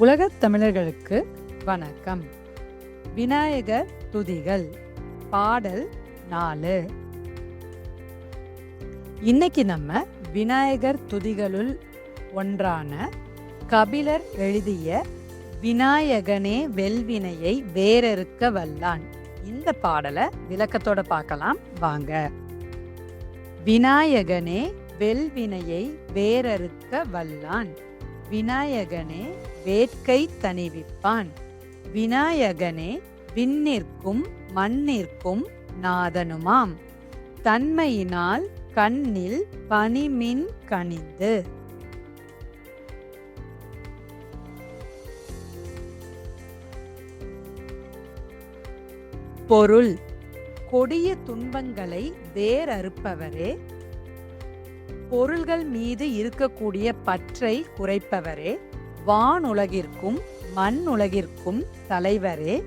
உலகத் தமிழர்களுக்கு வணக்கம். விநாயகர் துதிகள் பாடல் நாலு. இன்னைக்கு நம்ம விநாயகர் துதிகளுள் ஒன்றான கபிலர் எழுதிய விநாயகனே வெல்வினையை வேறறுக்க வல்லான். இந்த பாடலை விளக்கத்தோட பார்க்கலாம். வாங்க. விநாயகனே வெல்வினையை வேறறுக்க வல்லான். விநாயகனே வேட்கை தணிவிப்பான். விநாயகனே விண்ணிற்கும் மண்ணிற்கும் நாதனுமாம். தன்மையினால் கண்ணில் பனிமின் கனிந்து. பொருள். கொடிய துன்பங்களை வேறறுப்பவரே பொருள்கள் மீது இருக்கக்கூடிய பற்றை குறைப்பவரே வானுலகிற்கும் மண் உலகிற்கும் தலைவரே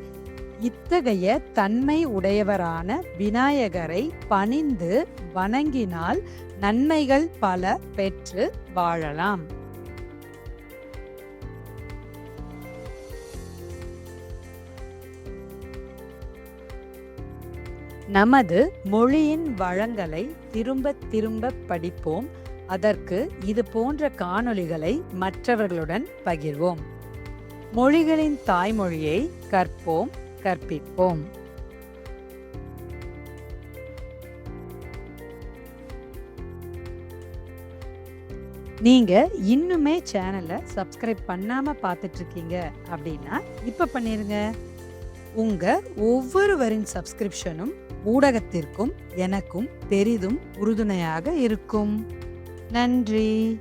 இத்தகைய தன்மை உடையவரான விநாயகரை பணிந்து வணங்கினால் நன்மைகள் பல பெற்று வாழலாம். நமது மொழியின் வளங்களை திரும்ப திரும்ப படிப்போம். அதற்கு இது போன்ற காணொளிகளை மற்றவர்களுடன் பகிர்வோம். மொழிகளின் தாய்மொழியை கற்போம் கற்பிப்போம். நீங்க இன்னுமே சேனலை சப்ஸ்கிரைப் பண்ணாம பார்த்துட்டு இருக்கீங்க அப்படின்னா இப்ப பண்ணிருங்க. உங்க ஒவ்வொருவரின் சப்ஸ்கிரிப்ஷனும் ஊடகத்திற்கும் எனக்கும் பெரிதும் உறுதுணையாக இருக்கும். நன்றி.